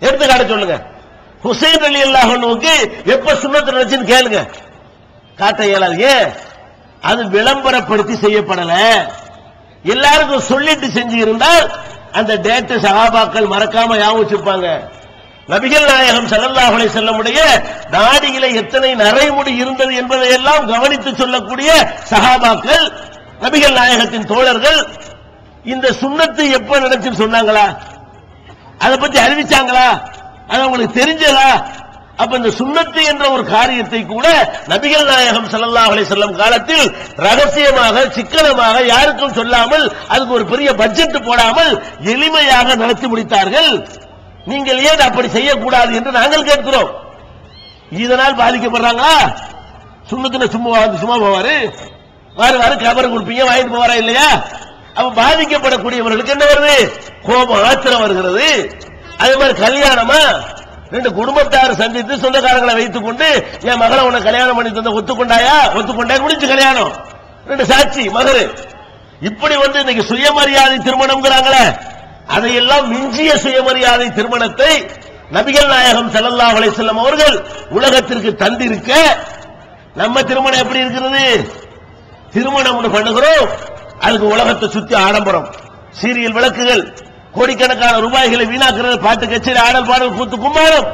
எடுத்துக்காட்ட சொல்லுங்க. ஹுசைன் அலி அல்லாஹனுக்கு எப்ப சுண்ணத்து நடச்சுன்னு கேளுங்க. காட்ட இயலாது. ஏன் அது விளம்பரப்படுத்தி செய்யப்படல. எல்லாருக்கும் சொல்லிட்டு செஞ்சு இருந்தால் அந்த டேட்டு சகாபாக்கள் மறக்காம ஞாபகம் வச்சிருப்பாங்க. நபிகள் நாயகம் ஸல்லல்லாஹு செல்லமுடைய தாடியில எத்தனை நரைமுடி இருந்தது என்பதை எல்லாம் கவனித்து சொல்லக்கூடிய சகாபாக்கள் நபிகள் நாயகத்தின் தோழர்கள் இந்த சுண்ணத்து எப்ப நடச்சுன்னு சொன்னாங்களா? அதை பத்தி அறிவிச்சாங்களா? அது உங்களுக்கு தெரிஞ்சதா? அப்ப இந்த சுண்ணத்து என்ற ஒரு காரியத்தை கூட நபிகள் நாயகம் சல்லா அலி செல்லம் காலத்தில் ரகசியமாக சிக்கனமாக யாருக்கும் சொல்லாமல் அதுக்கு ஒரு பெரிய பட்ஜெட் போடாமல் எளிமையாக நடத்தி முடித்தார்கள். நீங்கள் ஏன் அப்படி செய்யக்கூடாது என்று நாங்கள் கேட்கிறோம். இதனால் பாதிக்கப்படுறாங்களா? சுண்ணத்துல சும்மா சும்மா போவாரு. வாரு வாரு கபர் கொடுப்பீங்க வாங்கிட்டு போவாரா இல்லையா? அப்ப பாதிக்கப்படக்கூடியவர்களுக்கு என்ன வருது? கோபம் ஆத்திரம் வருகிறது. அதே மாதிரி கல்யாணமா? ரெண்டு குடும்பத்தார் சந்தித்து சொந்தக்காரங்களை வைத்துக் கொண்டு என் மகளை உன்னை கல்யாணம் பண்ணி தந்த ஒத்துக்கொண்டாயா? ஒத்துக்கொண்டா முடிஞ்சு கல்யாணம். ரெண்டு சாட்சி மகரு. இப்படி வந்து இன்னைக்கு சுயமரியாதை திருமணம்ங்கிறாங்களே அதையெல்லாம் மிஞ்சிய சுயமரியாதை திருமணத்தை நபிகள் நாயகம் செல்லல்லா செல்லும் அவர்கள் உலகத்திற்கு தந்திருக்க நம்ம திருமணம் எப்படி இருக்கிறது? திருமணம் பண்ணுகிறோம் அதுக்கு உலகத்தை சுத்தி ஆடம்பரம். சீரியல் விளக்குகள் கோடிக்கணக்கான ரூபாய்களை வீணாக்குறது பாட்டு கச்சேரி ஆடல் பாடல் கூத்து கும்மாளம்.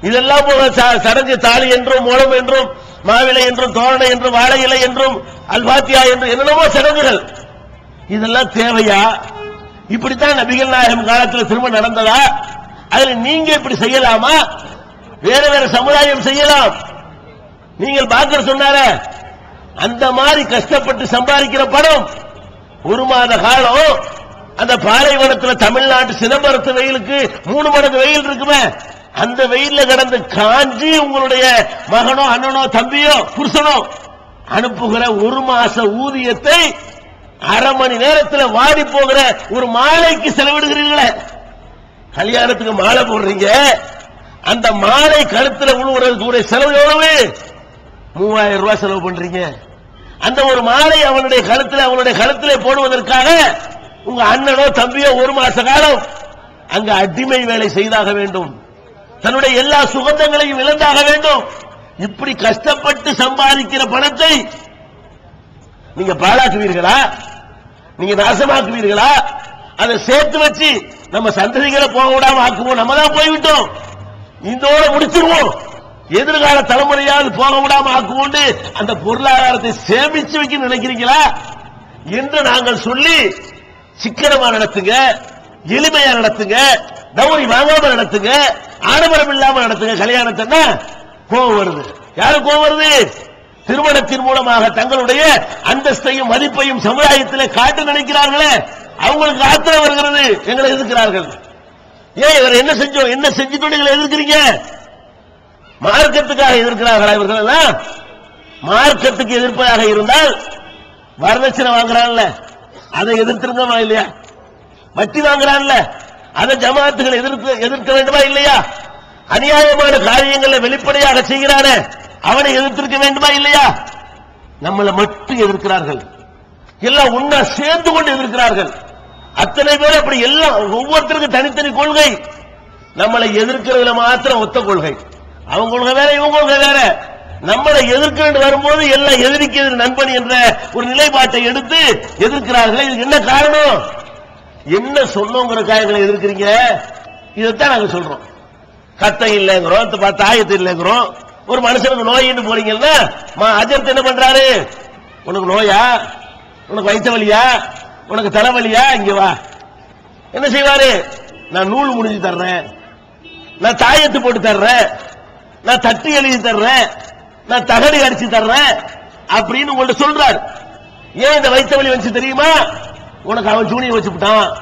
இதெல்லாம் போக சடங்கு தாலி என்றும் மூலம் என்றும் மாவிலை என்றும் தோரணை என்றும் வாழை இலை என்றும் அல்பாத்தியா என்றும் என்னென்னமோ சடங்குகள். இதெல்லாம் தேவையா? இப்படித்தான் நபிகள் நாயகம் காலத்தில் திரும்ப நடந்ததா? அதுல நீங்க இப்படி செய்யலாமா? வேற வேற சமுதாயம் செய்யலாம். நீங்கள் பாக்கர் சொன்னார அந்த மாதிரி கஷ்டப்பட்டு சம்பாதிக்கிற பணம் ஒரு மாத காலம் அந்த பாலைவனத்தில் தமிழ்நாட்டு சிதம்பரத்து வெயிலுக்கு மூணு மடங்கு வெயில் இருக்குமே அந்த வெயில்ல கிடந்து காஞ்சி உங்களுடைய மகனோ அண்ணனோ தம்பியோ புருஷனோ அனுப்புகிற ஒரு மாச ஊதியத்தை அரை மணி நேரத்துல வாடி போகிற ஒரு மாலைக்கு செலவிடுகிறீர்களே. கல்யாணத்துக்கு மாலை போடுறீங்க அந்த மாலை கழுத்துல உழுவுறதுக்கு ஒரு செலவு எவ்வளவு? மூவாயிரம் ரூபாய் செலவு பண்றீங்க. அந்த ஒரு மாலை அவனுடைய கழுத்துல அவனுடைய கழுத்திலே போடுவதற்காக உங்க அண்ணனோ தம்பியோ ஒரு மாச காலம் அங்க அடிமை வேலை செய்தாக வேண்டும். தன்னுடைய எல்லா சுகந்தங்களையும் இழந்தாக வேண்டும். இப்படி கஷ்டப்பட்டு சம்பாதிக்கிற பணத்தை நீங்க பாழாக்குவீர்களா? நீங்க நாசமாக்குவீர்களா? அதை சேர்த்து வச்சு நம்ம சந்ததிகளை போக விடாம ஆக்குவோம். நம்ம தான் போய்விட்டோம். இதோட முடிச்சிருவோம். எதிர்கால தலைமுறையாவது போக விடாம ஆக்குவோண்டு அந்த பொருளாதாரத்தை சேமிச்சு வைக்க நினைக்கிறீங்களா? என்று நாங்கள் சொல்லி சிக்கனமா நடத்துங்க எளிமையா நடத்துங்க டவுரி வாங்காம நடத்துங்க ஆடம்பரம் இல்லாம நடத்துங்க கல்யாணத்தை கோவம் வருது. யாரு கோவம் வருது? திருமணத்தின் மூலமாக தங்களுடைய அந்தஸ்தையும் மதிப்பையும் சமுதாயத்தில் காட்டு நினைக்கிறார்களே. அவங்களுக்கு ஆத்திரம் வருகிறது. எங்களை எதிர்க்கிறார்கள். ஏன் இவர் என்ன செஞ்சோம்? என்ன செஞ்சுட்டு எங்களை எதிர்க்கிறீங்க? மார்க்கத்துக்காக எதிர்க்கிறார்களா இவர்கள் எல்லாம் மார்க்கத்துக்கு எதிர்ப்பதாக இருந்தால் வரதட்சணை வாங்குறான்ல. அதை எதிர்த்திருந்தோமா இல்லையா? வட்டி வாங்குறான்ல. அதை ஜமாத்துகள் எதிர்க்க எதிர்க்க வேண்டுமா இல்லையா? அநியாயமான காரியங்களை வெளிப்படையாக செய்கிறானே அவனை எதிர்த்திருக்க வேண்டுமா இல்லையா? நம்மளை மட்டும் எதிர்க்கிறார்கள். எல்லாம் ஒன்னா சேர்ந்து கொண்டு எதிர்க்கிறார்கள். அத்தனை பேர் அப்படி எல்லாம் ஒவ்வொருத்தருக்கும் தனித்தனி கொள்கை. நம்மளை எதிர்க்கிறதுல மாத்திரம் ஒத்த கொள்கை. அவங்க கொள்கை வேற இவங்க கொள்கை வேற. நம்மளை எதிர்க்க வரும்போது எல்லாம் எதிரிக்கு நண்பன் என்ற ஒரு நிலைப்பாட்டை எடுத்து எதிர்க்கிறார்கள். இதுக்கு என்ன காரணம்? என்ன சொன்னோங்கிறக்காக எங்களை எதிர்க்கிறீங்க? இதைத்தான் நாங்க சொல்றோம். கத்தம் இல்லைங்கிறோம் தாயத்து இல்லைங்கிறோம். ஒரு மனுஷனுக்கு நோயின்னு போறீங்கன்னா மா- அஜர்த் என்ன பண்றாரு? உனக்கு நோயா? உனக்கு வயிற்று வலியா? உனக்கு தலைவலியா இங்க வா. என்ன செய்வாரு? நான் நூல் முடிஞ்சு தர்றேன். நான் தாயத்து போட்டு தர்றேன். நான் தட்டி எழுதி தர்றேன். நான் தகடு அடிச்சு தர்றேன். அப்படின்னு உங்கள்ட்ட சொல்றாரு. ஏன் இந்த வைத்த வழி வச்சு தெரியுமா? உனக்கு அவன் ஜூனியை வச்சுட்டான்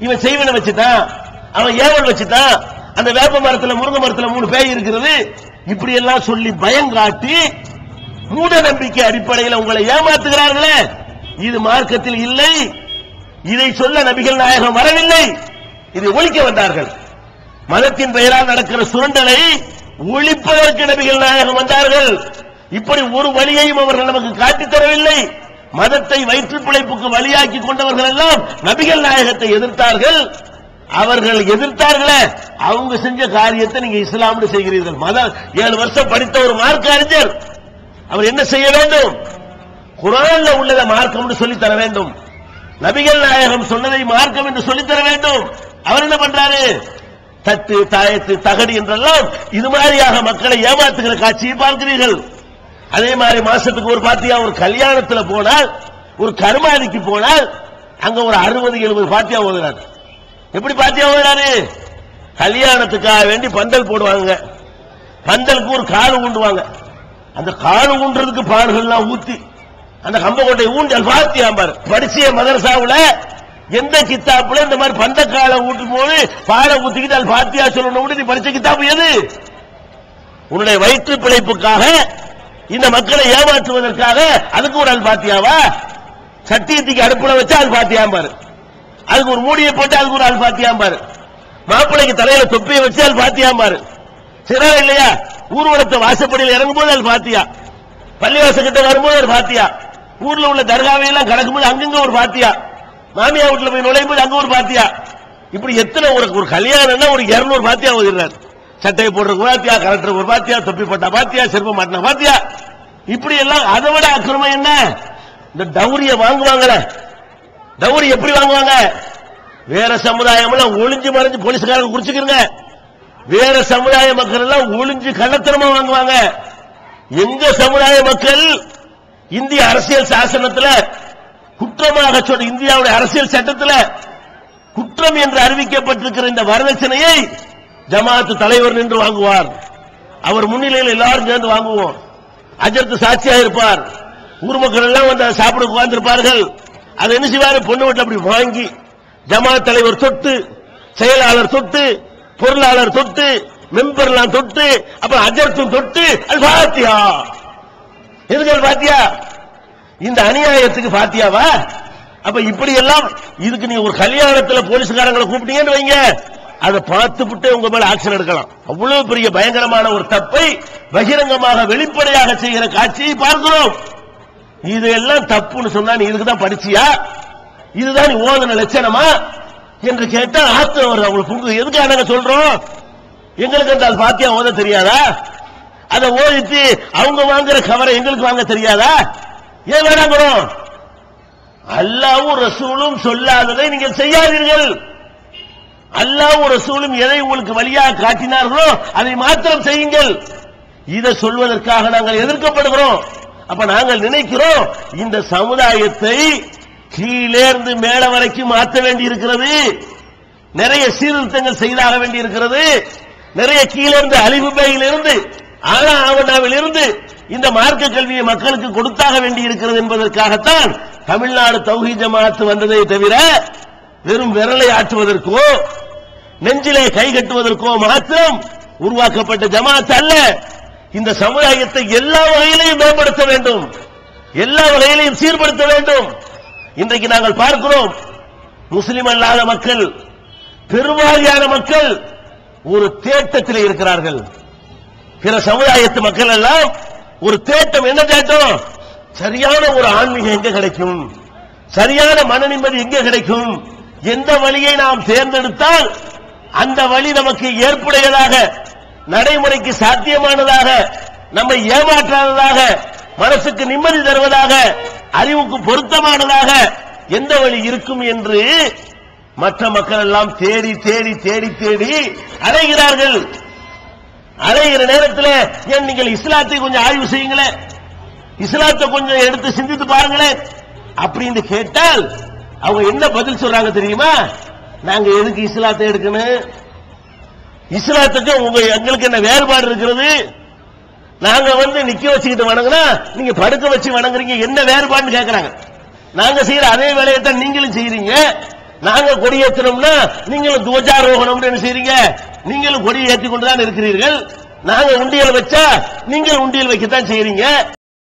இவன் செய்வனை வச்சுட்டான். அவன் ஏவல் வச்சுட்டான். அந்த வேப்ப மரத்துல முருங்கை மரத்துல மூணு பேய் இருக்கிறது. இப்படி எல்லாம் சொல்லி பயம் காட்டி மூட நம்பிக்கை அடிப்படையில் உங்களை ஏமாத்துகிறார்களே. இது மார்க்கத்தில் இல்லை. இதை சொல்ல நபிகள் நாயகம் வரவில்லை. இதை ஒழிக்க வந்தார்கள். மதத்தின் பெயரால் நடக்கிற சுரண்டலை ஒழிப்பதற்கு நபிகள் நாயகம் வந்தார்கள். இப்படி ஒரு வழியையும் அவர்கள் நமக்கு காட்டித் தரவில்லை. மதத்தை வயிற்று பிழைப்புக்கு வழியாக்கி கொண்டவர்கள் எல்லாம் நபிகள் நாயகத்தை எதிர்த்தார்கள். அவர்கள் எதிர்த்தார்களே அவங்க செஞ்ச காரியத்தை நீங்க இஸ்லாம்னு செய்கிறீர்கள். மதம் ஏழு வருஷம் படித்த ஒரு மார்க்க அறிஞர் அவர் என்ன செய்ய வேண்டும்? குரான்ல உள்ளதை மார்க்கம்னு சொல்லி தர வேண்டும். நபிகள் நாயகம் சொன்னதை மார்க்கம் என்று சொல்லித்தர வேண்டும். அவர் என்ன பண்றாரு? தட்டு தாயத்து தகடு என்றெல்லாம் இது மாதிரியாக மக்களை ஏமாத்துகிற காட்சியை பார்க்கிறீர்கள். அதே மாதிரி மாசத்துக்கு ஒரு பாத்தியா ஒரு கல்யாணத்துல போனால் ஒரு கருமாதிக்கு போனால் அங்க ஒரு அறுபது எழுபது பாத்தியா ஓதுறாரு எப்படி பாத்தியா ஓதுறாரு? கல்யாணத்துக்காக வேண்டி பந்தல் போடுவாங்க. பந்தலுக்கு ஒரு காலு ஊண்டுவாங்க. அந்த காலு ஊன்றதுக்கு பாடுகள்லாம் ஊத்தி அந்த கம்பக்கோட்டை ஊண்டல் பாத்தியா பாரு படிச்சிய மதரசாவுல எந்த கித்தாப்புல இந்த மாதிரி பந்தக்கால ஊட்டும் போது பாலை ஊத்திக்கிட்டு அது பாத்தியா சொல்லணும் நீ படிச்ச கித்தாப்பு எது? உன்னுடைய வயிற்று பிழைப்புக்காக இந்த மக்களை ஏமாற்றுவதற்காக அதுக்கு ஒரு ஆள் பாத்தியாவா? சத்தியத்துக்கு அடுப்புல வச்சு அது பாத்தியாம் பாரு அதுக்கு ஒரு மூடியை போட்டு அதுக்கு ஒரு ஆள் பாத்தியாம் பாரு மாப்பிள்ளைக்கு தலையில தொப்பியை வச்சு அது பாரு சிறா இல்லையா? ஊர்வலத்தை வாசப்படியில் இறங்கும் போது அது பாத்தியா? பள்ளிவாசல் கிட்ட வரும்போது ஒரு பாத்தியா? ஊர்ல உள்ள தர்காவை எல்லாம் கடக்கும்போது அங்கங்க ஒரு பாத்தியா? மாமியா வீட்டுல போய் நுழையும் போது அங்க ஒரு பாத்தியா? இப்படி எத்தனை ஒரு ஒரு கல்யாணம்னா ஒரு இருநூறு பாத்தியா ஓதிடுறாரு சட்டையை போடுறதுக்கு பாத்தியா கலெக்டர் ஒரு பாத்தியா தொப்பி போட்டா பாத்தியா செருப்பு மாட்டினா பாத்தியா? இப்படி எல்லாம் அதை விட அக்கிரமம் என்ன? இந்த டவுரிய வாங்குவாங்கள. டவுரி எப்படி வாங்குவாங்க? வேற சமுதாயம் எல்லாம் ஒளிஞ்சு மறைஞ்சு போலீஸ்காரங்க குடிச்சுக்கிறங்க வேற சமுதாய மக்கள் எல்லாம் ஒளிஞ்சு கள்ளத்தனமா வாங்குவாங்க. எங்க சமுதாய மக்கள் இந்திய அரசியல் சாசனத்துல குற்றமாக சொன்ன இந்தியாவுடைய அரசியல் சட்டத்தில் குற்றம் என்று அறிவிக்கப்பட்டிருக்கிற இந்த வரதட்சணையை ஜமாத்து தலைவர் நின்று வாங்குவார். அவர் முன்னிலையில் எல்லாரும் சேர்ந்து வாங்குவோம். அஜர்த்து சாட்சியா இருப்பார். ஊர் மக்கள் எல்லாம் வந்து அதை சாப்பிட உட்கார்ந்திருப்பார்கள். அதை என்ன செய்வாரு? பொண்ணு வீட்டுல அப்படி வாங்கி ஜமாத் தலைவர் தொட்டு செயலாளர் தொட்டு பொருளாளர் தொட்டு மெம்பர்லாம் தொட்டு அப்புறம் அஜர்த்தும் தொட்டு அது பாத்தியா எதுக்கு அது பாத்தியா இந்த அநியாயத்துக்கு பாத்தியாவா அப்ப இப்படி எல்லாம் இதுக்கு நீ ஒரு கல்யாணத்துல போலீஸ்காரங்களை கூப்பிட்டீங்கன்னு வைங்க. அதை பார்த்துவிட்டு உங்க மேல ஆக்ஷன் எடுக்கலாம். அவ்வளவு பெரிய பயங்கரமான ஒரு தப்பை பகிரங்கமாக வெளிப்படையாக செய்கிற காட்சியை பார்க்கிறோம். இது எல்லாம் தப்புன்னு சொன்னா நீ இதுக்கு தான் படிச்சியா? இதுதான் நீ ஓதன லட்சணமா? என்று கேட்டா ஆத்திரம் வருது. அவங்களுக்கு புங்கு எதுக்காக நாங்க சொல்றோம்? எங்களுக்கு அந்த அது பாத்தியா ஓத தெரியாதா? அதை ஓதித்து அவங்க வாங்குற கவரை எங்களுக்கு வாங்க தெரியாதா? ஏன் வேணாங்கிறோம் அல்லாவும் ரசூலும் சொல்லாததை நீங்கள் செய்யாதீர்கள். அல்லாவும் ரசூலும் எதை உங்களுக்கு வழியாக காட்டினார்களோ அதை மாத்திரம் செய்யுங்கள். இதை சொல்வதற்காக நாங்கள் எதிர்க்கப்படுகிறோம். அப்ப நாங்கள் நினைக்கிறோம் இந்த சமுதாயத்தை கீழேர்ந்து மேல வரைக்கும் மாற்ற வேண்டி இருக்கிறது நிறைய சீர்திருத்தங்கள் செய்தாக வேண்டி இருக்கிறது நிறைய கீழிருந்து அழிவு இருந்து ஆனா ஆவணாவில் இருந்து இந்த மார்க்க கல்வியை மக்களுக்கு கொடுத்தாக வேண்டி இருக்கிறது என்பதற்காகத்தான் தமிழ்நாடு தௌஹி ஜமாத்து வந்ததை தவிர வெறும் விரலை ஆற்றுவதற்கோ நெஞ்சிலே கை கட்டுவதற்கோ மாத்திரம் உருவாக்கப்பட்ட ஜமாத் அல்ல. இந்த சமுதாயத்தை எல்லா வகையிலையும் மேம்படுத்த வேண்டும். எல்லா வகையிலையும் சீர்படுத்த வேண்டும். இன்றைக்கு நாங்கள் பார்க்கிறோம் முஸ்லிம் அல்லாத மக்கள் பெருவாரியான மக்கள் ஒரு தேட்டத்தில் இருக்கிறார்கள். பிற சமுதாயத்து மக்கள் எல்லாம் ஒரு தேட்டம். என்ன தேட்டம்? சரியான ஒரு ஆன்மீகம் எங்க கிடைக்கும்? சரியான மன நிம்மதி எங்க கிடைக்கும்? எந்த வழியை நாம் தேர்ந்தெடுத்தால் அந்த வழி நமக்கு ஏற்புடையதாக நடைமுறைக்கு சாத்தியமானதாக நம்மை ஏமாற்றாததாக மனசுக்கு நிம்மதி தருவதாக அறிவுக்கு பொருத்தமானதாக எந்த வழி இருக்கும் என்று மற்ற மக்கள் எல்லாம் தேடி தேடி தேடி தேடி அடைகிறார்கள் அலைகிற நேரத்தில் ஏன் நீங்கள் இஸ்லாத்தை கொஞ்சம் ஆய்வு செய்யுங்களேன் இஸ்லாத்தை கொஞ்சம் எடுத்து சிந்தித்து பாருங்களேன் அப்படின்னு கேட்டால் அவங்க என்ன பதில் சொல்றாங்க தெரியுமா? நாங்க எதுக்கு இஸ்லாத்தை எடுக்கணும்? இஸ்லாத்துக்கு உங்க எங்களுக்கு என்ன வேறுபாடு இருக்கிறது? நாங்க வந்து நிக்க வச்சுக்கிட்டு வணங்கினா நீங்க படுக்க வச்சு வணங்குறீங்க. என்ன வேறுபாடுன்னு கேட்கறாங்க நாங்க செய்யற அதே வேலையை தான் நீங்களும் செய்யறீங்க நாங்க கொடியேற்றணும்னா நீங்களும் துவஜாரோகணம் என்ன செய்றீங்க? நீங்களும் கொடியை ஏற்றிக்கொண்டுதான் இருக்கிறீர்கள். நாங்க உண்டியல் வச்சா நீங்கள் உண்டியல் வைக்கத்தான் செய்யறீங்க